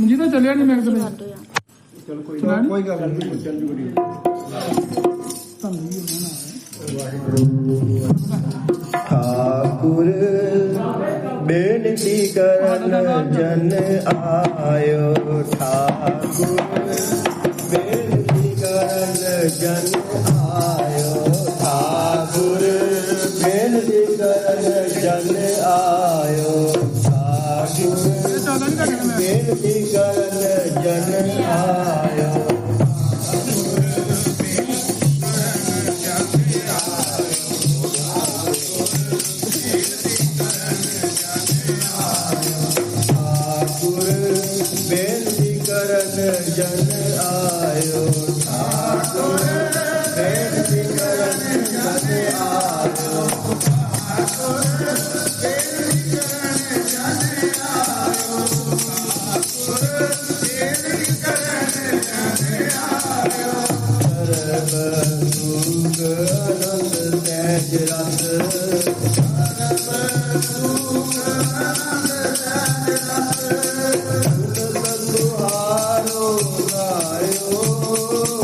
मुझे तो चलिया नहीं। मेरे ठाकुर बेनती कर जन आयो। ठाकुर बेनती कर जन आयो। ठाकुर बेनती कर जन आयो। ठाकुर वेद जन आ ਮਨੂਗ ਅਨੰਦ ਤੈਜ ਰਸ ਪਰਮ ਮਨੂਗ ਅਨੰਦ ਤੈਜ ਰਸ ਗੁਰ ਬੰਦੁਹਾਰੋ ਗਾਇਓ।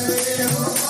Hallelujah.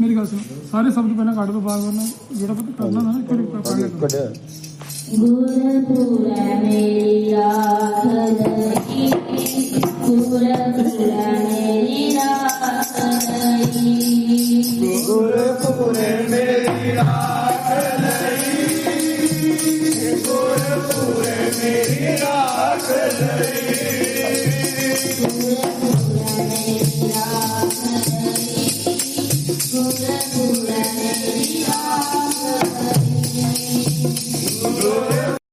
मेरी गल सुनो सारे शब्द पहले काट दो बार वरना पता करना ना फिर आगे कट